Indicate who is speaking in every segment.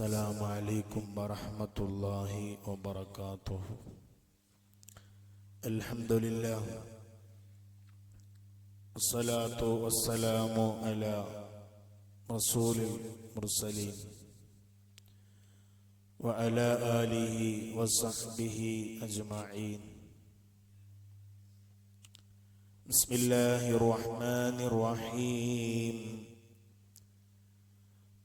Speaker 1: السلام عليكم ورحمة الله وبركاته. الحمد لله. الصلاة والسلام على رسول المرسلين وعلى آله وصحبه أجمعين. بسم الله الرحمن الرحيم.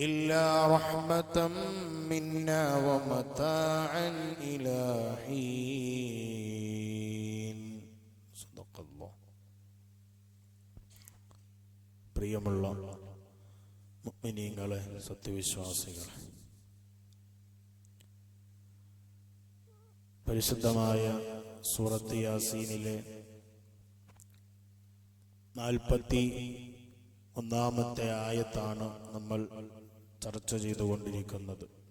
Speaker 1: إلا رحمة منا ومتاعا إلى حين صدق الله പ്രിയമുള്ള മുഅ്മിനീങ്ങളെ സത്യവിശ്വാസികളെ പരിശുദ്ധമായ സൂറത്ത് യാസീനിലെ നാൽപ്പത്തി ഒന്നാമത്തെ ആയത്താണ് നമ്മൾ ചർച്ച ചെയ്തുകൊണ്ടിരിക്കുന്നത്.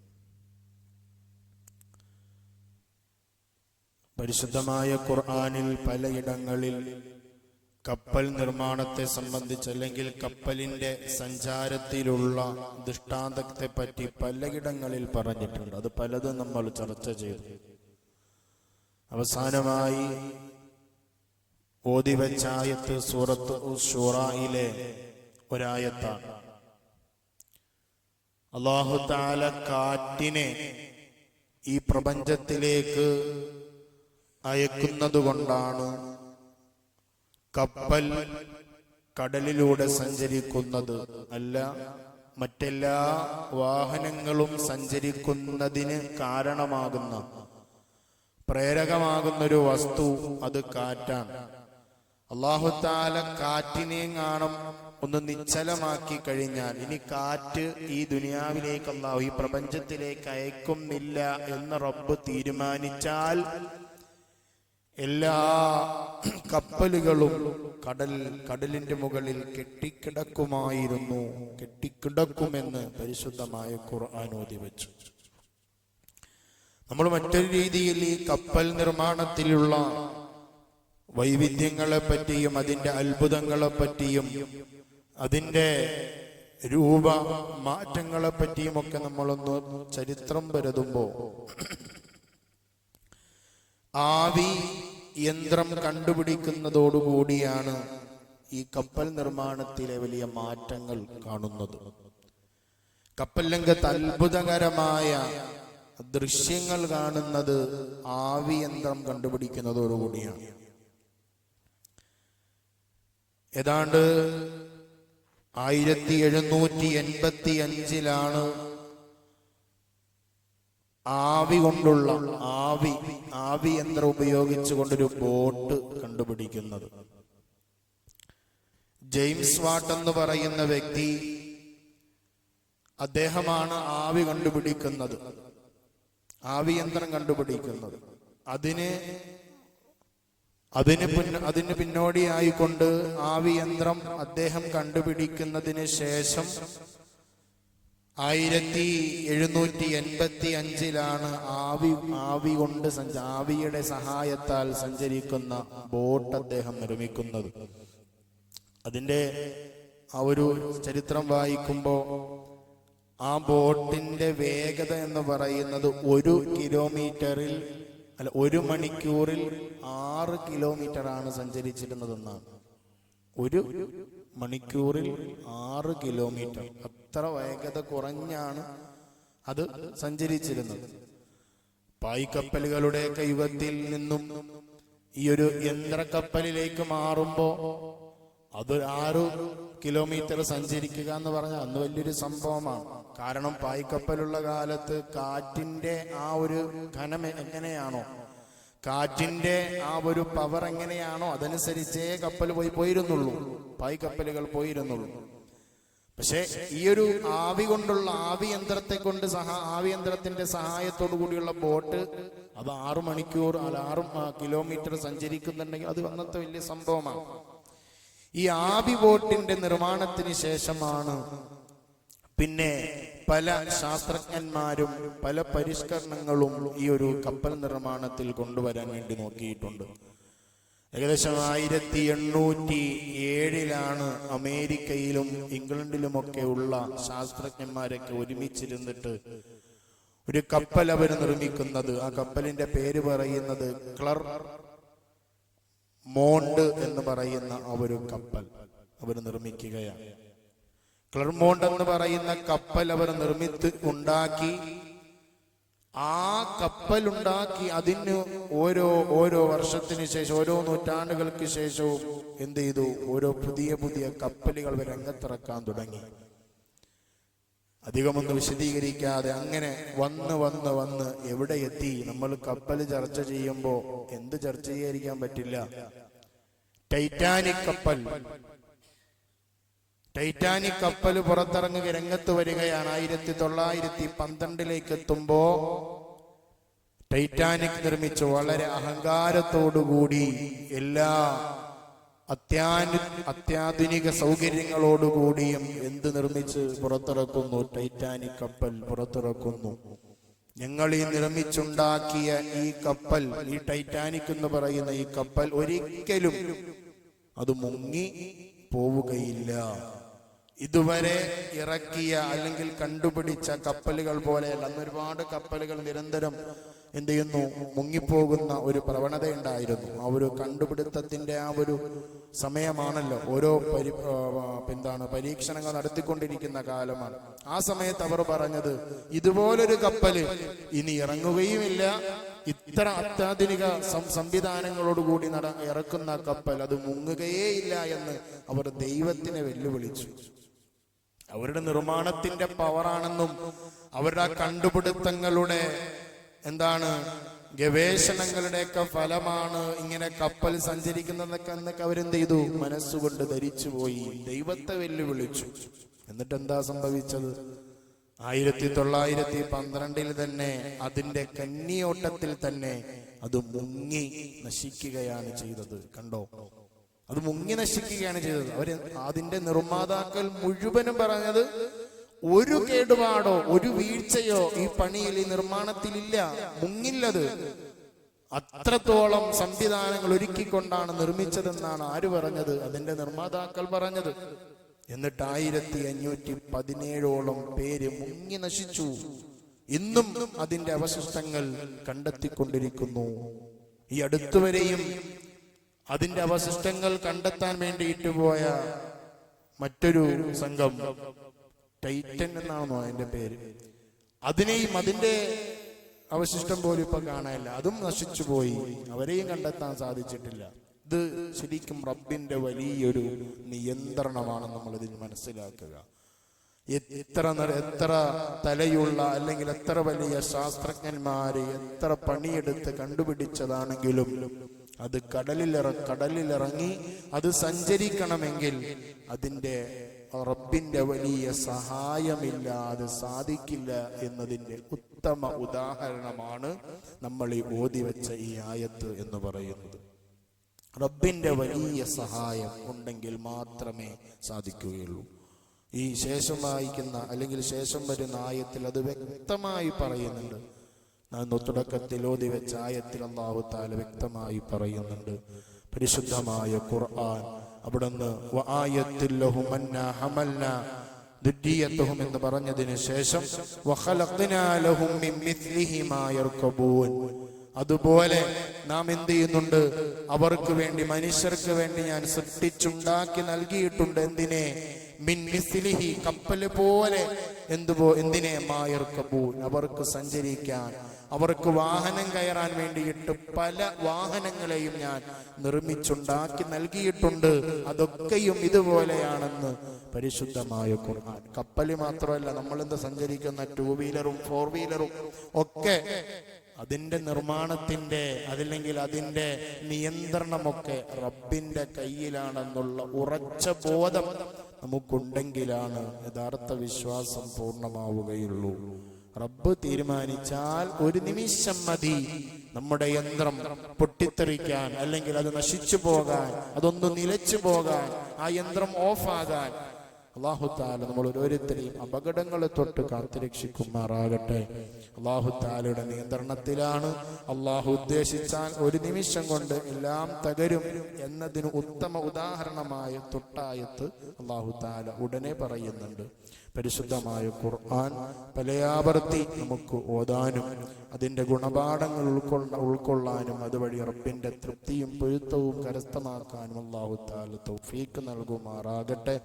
Speaker 1: പരിശുദ്ധമായ ഖുർആാനിൽ പലയിടങ്ങളിൽ കപ്പൽ നിർമ്മാണത്തെ സംബന്ധിച്ച് അല്ലെങ്കിൽ കപ്പലിന്റെ സഞ്ചാരത്തിലുള്ള ദൃഷ്ടാന്തത്തെ പറ്റി പലയിടങ്ങളിൽ പറഞ്ഞിട്ടുണ്ട്. അത് പലതും നമ്മൾ ചർച്ച ചെയ്തു. അവസാനമായി ഓതിവച്ചായത്ത് സൂറത്ത് ഷൂറയിലെ ഒരായത്താണ്. അള്ളാഹു താല കാറ്റിനെ ഈ പ്രപഞ്ചത്തിലേക്ക് അയക്കുന്നതുകൊണ്ടാണ് കപ്പൽ കടലിലൂടെ സഞ്ചരിക്കുന്നത്. അല്ല മറ്റെല്ലാ വാഹനങ്ങളും സഞ്ചരിക്കുന്നതിന് കാരണമാകുന്ന പ്രേരകമാകുന്ന ഒരു വസ്തു അത് കാറ്റാണ്. അള്ളാഹുത്താല കാറ്റിനെയും കാണും. ഒന്ന് നിശ്ചലമാക്കി കഴിഞ്ഞാൽ ഇനി കാറ്റ് ഈ ദുനിയാവിലേക്ക് അള്ളാഹു ഈ പ്രപഞ്ചത്തിലേക്ക് അയക്കുന്നില്ല എന്ന് റബ്ബ് തീരുമാനിച്ചാൽ എല്ലാ കപ്പലുകളും കടൽ കടലിന്റെ മുകളിൽ കെട്ടിക്കിടക്കുമായിരുന്നു. കെട്ടിക്കിടക്കുമെന്ന് പരിശുദ്ധമായ ഖുർആൻ ഓതി വെച്ചു. നമ്മൾ മറ്റൊരു രീതിയിൽ ഈ കപ്പൽ നിർമ്മാണത്തിലുള്ള വൈവിധ്യങ്ങളെ അതിന്റെ അത്ഭുതങ്ങളെപ്പറ്റിയും അതിന്റെ രൂപ മാറ്റങ്ങളെ പറ്റിയും ഒക്കെ നമ്മളൊന്ന് ചരിത്രം പരതുമ്പോൾ ആവി യന്ത്രം കണ്ടുപിടിക്കുന്നതോടുകൂടിയാണ് ഈ കപ്പൽ നിർമ്മാണത്തിലെ വലിയ മാറ്റങ്ങൾ കാണുന്നത്. കപ്പൽ രംഗത്ത് അത്ഭുതകരമായ ദൃശ്യങ്ങൾ കാണുന്നത് ആവി യന്ത്രം കണ്ടുപിടിക്കുന്നതോടുകൂടിയാണ്. ഏതാണ്ട് ആയിരത്തി എഴുന്നൂറ്റി എൺപത്തി അഞ്ചിലാണ് ആവി കൊണ്ടുള്ള ആവി ആവി യന്ത്രം ഉപയോഗിച്ചുകൊണ്ടൊരു ബോട്ട് കണ്ടുപിടിക്കുന്നത്. ജെയിംസ് വാട്ട് എന്ന് പറയുന്ന വ്യക്തി അദ്ദേഹമാണ് ആവി കണ്ടുപിടിക്കുന്നത്. ആവി യന്ത്രം കണ്ടുപിടിക്കുന്നത്. അതിന് അതിന് അതിന് പിന്നോടിയായിക്കൊണ്ട് ആവി യന്ത്രം അദ്ദേഹം കണ്ടുപിടിക്കുന്നതിന് ശേഷം ആയിരത്തി എഴുന്നൂറ്റി എൺപത്തി അഞ്ചിലാണ് ആവി ആവി കൊണ്ട് സഞ്ച ആവിയുടെ സഹായത്താൽ സഞ്ചരിക്കുന്ന ബോട്ട് അദ്ദേഹം നിർമ്മിക്കുന്നത്. അതിന്റെ ആ ഒരു ചരിത്രം വായിക്കുമ്പോൾ ആ ബോട്ടിന്റെ വേഗത എന്ന് പറയുന്നത് ഒരു കിലോമീറ്ററിൽ അല്ല ഒരു മണിക്കൂറിൽ ആറ് കിലോമീറ്റർ ആണ് സഞ്ചരിച്ചിരുന്നതെന്നാണ്. ഒരു മണിക്കൂറിൽ ആറ് കിലോമീറ്റർ. അത്ര വേഗത കുറഞ്ഞാണ് അത് സഞ്ചരിച്ചിരുന്നത്. പായ്ക്കപ്പലുകളുടെയൊക്കെ യുഗത്തിൽ നിന്നും ഈ ഒരു യന്ത്രക്കപ്പലിലേക്ക് മാറുമ്പോ അത് ആറ് കിലോമീറ്റർ സഞ്ചരിക്കുക എന്ന് പറഞ്ഞാൽ അന്ന് വലിയൊരു സംഭവമാണ്. കാരണം പായ്ക്കപ്പലുള്ള കാലത്ത് കാറ്റിന്റെ ആ ഒരു ഘനം എങ്ങനെയാണോ കാറ്റിന്റെ ആ ഒരു പവർ എങ്ങനെയാണോ അതനുസരിച്ചേ കപ്പൽ പോയി പോയിരുന്നുള്ളൂ. പായ്ക്കപ്പലുകൾ പോയിരുന്നുള്ളൂ. പക്ഷെ ഈ ഒരു ആവി കൊണ്ടുള്ള ആവി യന്ത്രത്തെ കൊണ്ട് സഹാ ആവി യന്ത്രത്തിന്റെ സഹായത്തോടു കൂടിയുള്ള ബോട്ട് അത് ആറു മണിക്കൂർ അല്ല ആറ് കിലോമീറ്റർ സഞ്ചരിക്കുന്നുണ്ടെങ്കിൽ അത് അന്നത്തെ വലിയ സംഭവമാണ്. ഈ ആബി ബോട്ടിന്റെ നിർമ്മാണത്തിന് ശേഷമാണ്. പിന്നെ പല ശാസ്ത്രജ്ഞന്മാരും പല പരിഷ്കരണങ്ങളും ഈ ഒരു കപ്പൽ നിർമ്മാണത്തിൽ കൊണ്ടുവരാൻ വേണ്ടി നോക്കിയിട്ടുണ്ട്. ഏകദേശം ആയിരത്തി എണ്ണൂറ്റി ഏഴിലാണ് അമേരിക്കയിലും ഇംഗ്ലണ്ടിലുമൊക്കെ ഉള്ള ശാസ്ത്രജ്ഞന്മാരൊക്കെ ഒരുമിച്ചിരുന്നിട്ട് ഒരു കപ്പൽ അവർ നിർമ്മിക്കുന്നത്. ആ കപ്പലിന്റെ പേര് പറയുന്നത് ക്ലർ മോണ്ട് എന്ന് പറയുന്ന ആ ഒരു കപ്പൽ അവർ നിർമ്മിക്കുകയാണ്. ക്ലർമോണ്ട് എന്ന് പറയുന്ന കപ്പൽ അവർ നിർമ്മിത്ത് ഉണ്ടാക്കി. ആ കപ്പൽ ഉണ്ടാക്കി അതിന് ഓരോ ഓരോ വർഷത്തിന് ശേഷം ഓരോ നൂറ്റാണ്ടുകൾക്ക് ശേഷവും എന്ത് ചെയ്തു? ഓരോ പുതിയ പുതിയ കപ്പലുകൾ രംഗത്തിറക്കാൻ തുടങ്ങി. അധികമൊന്നും വിശദീകരിക്കാതെ അങ്ങനെ വന്ന് വന്ന് വന്ന് എവിടെ എത്തി? നമ്മൾ കപ്പൽ ചർച്ച ചെയ്യുമ്പോൾ എന്ത് ചർച്ച ചെയ്യാതിരിക്കാൻ പറ്റില്ല. ടൈറ്റാനിക് കപ്പൽ. ടൈറ്റാനിക് കപ്പൽ പുറത്തിറങ്ങുക രംഗത്ത് വരികയാണ്. ആയിരത്തി തൊള്ളായിരത്തി പന്ത്രണ്ടിലേക്ക് എത്തുമ്പോ ടൈറ്റാനിക് നിർമ്മിച്ചു. വളരെ അഹങ്കാരത്തോടുകൂടി എല്ലാ അത്യാനു അത്യാധുനിക സൗകര്യങ്ങളോടുകൂടിയും എന്ത് നിർമ്മിച്ച് പുറത്തിറക്കുന്നു? ടൈറ്റാനിക് കപ്പൽ പുറത്തിറക്കുന്നു. ഞങ്ങൾ ഈ നിർമ്മിച്ചുണ്ടാക്കിയ ഈ കപ്പൽ ഈ ടൈറ്റാനിക് എന്ന് പറയുന്ന ഈ കപ്പൽ ഒരിക്കലും അത് മുങ്ങി പോവുകയില്ല. ഇതുവരെ ഇറക്കിയ അല്ലെങ്കിൽ കണ്ടുപിടിച്ച കപ്പലുകൾ പോലെയല്ല അന്ന് ഒരുപാട് കപ്പലുകൾ നിരന്തരം എന്ത് ചെയ്യുന്നു? മുങ്ങിപ്പോകുന്ന ഒരു പ്രവണത ഉണ്ടായിരുന്നു ആ ഒരു കണ്ടുപിടുത്തത്തിന്റെ ആ ഒരു സമയമാണല്ലോ ഓരോ പരി എന്താണ് പരീക്ഷണങ്ങൾ നടത്തിക്കൊണ്ടിരിക്കുന്ന കാലമാണ്. ആ സമയത്ത് അവർ പറഞ്ഞത് ഇതുപോലൊരു കപ്പൽ ഇനി ഇറങ്ങുകയുമില്ല. ഇത്ര അത്യാധുനിക സംവിധാനങ്ങളോടുകൂടി നട ഇറക്കുന്ന കപ്പൽ അത് മുങ്ങുകയേ ഇല്ല എന്ന് അവർ ദൈവത്തിനെ വെല്ലുവിളിച്ചു. അവരുടെ നിർമ്മാണത്തിന്റെ പവറാണെന്നും അവരുടെ കണ്ടുപിടുത്തങ്ങളുടെ എന്താണ് ഗവേഷണങ്ങളുടെയൊക്കെ ഫലമാണ് ഇങ്ങനെ കപ്പൽ സഞ്ചരിക്കുന്നതൊക്കെ എന്നൊക്കെ അവരെന്ത് ചെയ്തു? മനസ്സുകൊണ്ട് ധരിച്ചുപോയി. ദൈവത്തെ വെല്ലുവിളിച്ചു. എന്നിട്ട് എന്താ സംഭവിച്ചത്? ആയിരത്തി തൊള്ളായിരത്തി പന്ത്രണ്ടിൽ തന്നെ അതിന്റെ കന്നിയോട്ടത്തിൽ തന്നെ അത് മുങ്ങി നശിക്കുകയാണ് ചെയ്തത്. കണ്ടോ? അത് മുങ്ങി നശിക്കുകയാണ് ചെയ്തത്. അവർ അതിന്റെ നിർമ്മാതാക്കൾ മുഴുവനും പറഞ്ഞത് ഒരു കേടുപാടോ ഒരു വീഴ്ചയോ ഈ പണിയിൽ ഈ നിർമ്മാണത്തിലില്ല മുങ്ങില്ലത്. അത്രത്തോളം സംവിധാനങ്ങൾ ഒരുക്കിക്കൊണ്ടാണ് നിർമ്മിച്ചതെന്നാണ് ആര് പറഞ്ഞത്? അതിന്റെ നിർമ്മാതാക്കൾ പറഞ്ഞത്. എന്നിട്ട് ആയിരത്തി അഞ്ഞൂറ്റി പതിനേഴോളം പേര് മുങ്ങി നശിച്ചു. ഇന്നും അതിന്റെ അവശിഷ്ടങ്ങൾ കണ്ടെത്തിക്കൊണ്ടിരിക്കുന്നു. ഈ അടുത്തുവരെയും അതിന്റെ അവശിഷ്ടങ്ങൾ കണ്ടെത്താൻ വേണ്ടിയിട്ട് പോയ മറ്റൊരു സംഘം ടൈറ്റൻ എന്നാണോ അതിന്റെ പേര്. അതിനെയും അതിന്റെ അവശിഷ്ടം പോലും ഇപ്പൊ കാണാനില്ല. അതും നശിച്ചു പോയി. അവരെയും കണ്ടെത്താൻ സാധിച്ചിട്ടില്ല. ഇത് ശരിക്കും റബ്ബിന്റെ വലിയൊരു നിയന്ത്രണമാണ് നമ്മൾ ഇതിൽ മനസ്സിലാക്കുക. എത്ര എത്ര തലയുള്ള അല്ലെങ്കിൽ എത്ര വലിയ ശാസ്ത്രജ്ഞന്മാര് എത്ര പണിയെടുത്ത് കണ്ടുപിടിച്ചതാണെങ്കിലും അത് കടലിലിറ കടലിലിറങ്ങി അത് സഞ്ചരിക്കണമെങ്കിൽ അതിന്റെ റബ്ബിന്റെ വലിയ സഹായമില്ലാതെ സാധിക്കില്ല എന്നതിന്റെ ഉത്തമ ഉദാഹരണമാണ് നമ്മൾ ഈ ഓതി വെച്ച ഈ ആയത്ത് എന്ന് പറയുന്നത്. റബ്ബിന്റെ വലിയ സഹായം ഉണ്ടെങ്കിൽ മാത്രമേ സാധിക്കുകയുള്ളൂ. ഈ ശേഷം വായിക്കുന്ന അല്ലെങ്കിൽ ശേഷം വരുന്ന ആയത്തിൽ അത് വ്യക്തമായി പറയുന്നുണ്ട്. തുടക്കത്തിൽ ഓതി വെച്ച ആയത്തിൽ അള്ളാഹു താല വ്യക്തമായി പറയുന്നുണ്ട്. പരിശുദ്ധമായ ഖുർആൻ. അവിടുന്ന് എന്ന് പറഞ്ഞതിന് ശേഷം അതുപോലെ നാം എന്ത് ചെയ്യുന്നുണ്ട്? അവർക്ക് വേണ്ടി മനുഷ്യർക്ക് വേണ്ടി ഞാൻ സൃഷ്ടിച്ചുണ്ടാക്കി നൽകിയിട്ടുണ്ട് എന്തിനെ? മിൻ കപ്പൽ പോലെ എന്തുപോ എന്തിനെ മായർ കബൂൽ അവർക്ക് സഞ്ചരിക്കാൻ അവർക്ക് വാഹനം കയറാൻ വേണ്ടിയിട്ട് പല വാഹനങ്ങളെയും ഞാൻ നിർമ്മിച്ചുണ്ടാക്കി നൽകിയിട്ടുണ്ട്. അതൊക്കെയും ഇതുപോലെയാണെന്ന് പരിശുദ്ധമായ ഖുർആൻ. കപ്പൽ മാത്രമല്ല നമ്മൾ നമ്മളെന്ത് സഞ്ചരിക്കുന്ന ടൂ വീലറും ഫോർ വീലറും ഒക്കെ അതിന്റെ നിർമ്മാണത്തിന്റെ അതില്ലെങ്കിൽ അതിന്റെ നിയന്ത്രണമൊക്കെ റബ്ബിന്റെ കയ്യിലാണെന്നുള്ള ഉറച്ച ബോധം നമുക്കുണ്ടെങ്കിലാണ് യഥാർത്ഥ വിശ്വാസം പൂർണമാവുകയുള്ളൂ. റബ്ബ് തീരുമാനിച്ചാൽ ഒരു നിമിഷം മതി നമ്മുടെ യന്ത്രം പൊട്ടിത്തെറിക്കാൻ അല്ലെങ്കിൽ അത് നശിച്ചു പോകാൻ അതൊന്ന് നിലച്ചു പോകാൻ ആ യന്ത്രം ഓഫാകാൻ അള്ളാഹുത്താല നമ്മൾ ഓരോരുത്തരെയും അപകടങ്ങളെ തൊട്ട് കാത്തുരക്ഷിക്കുമാറാകട്ടെ അള്ളാഹുത്താലയുടെ നിയന്ത്രണത്തിലാണ്. അള്ളാഹു ഉദ്ദേശിച്ചാൽ ഒരു നിമിഷം കൊണ്ട് എല്ലാം തകരും എന്നതിന് ഉത്തമ ഉദാഹരണമായ തൊട്ടായത്ത് അള്ളാഹുത്താല ഉടനെ പറയുന്നുണ്ട്. പരിശുദ്ധമായ ഖുർആൻ പലയാവർത്തി നമുക്ക് ഓതാനും അതിന്റെ ഗുണപാഠങ്ങൾ ഉൾക്കൊള്ള ഉൾക്കൊള്ളാനും അതുവഴി റബ്ബിന്റെ തൃപ്തിയും പൊരുത്തവും കരസ്ഥമാക്കാനും അള്ളാഹു താല തൗഫീക്ക് നൽകുമാറാകട്ടെ.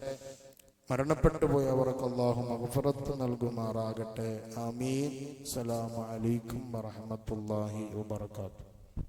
Speaker 1: മരണപ്പെട്ടു പോയവർക്ക് അള്ളാഹു മഹഫറത്ത് നൽകുമാറാകട്ടെ. അമീൻ സലാമു അലൈക്കും വറഹ്മത്തുള്ളാഹി വബറകാതുഹു.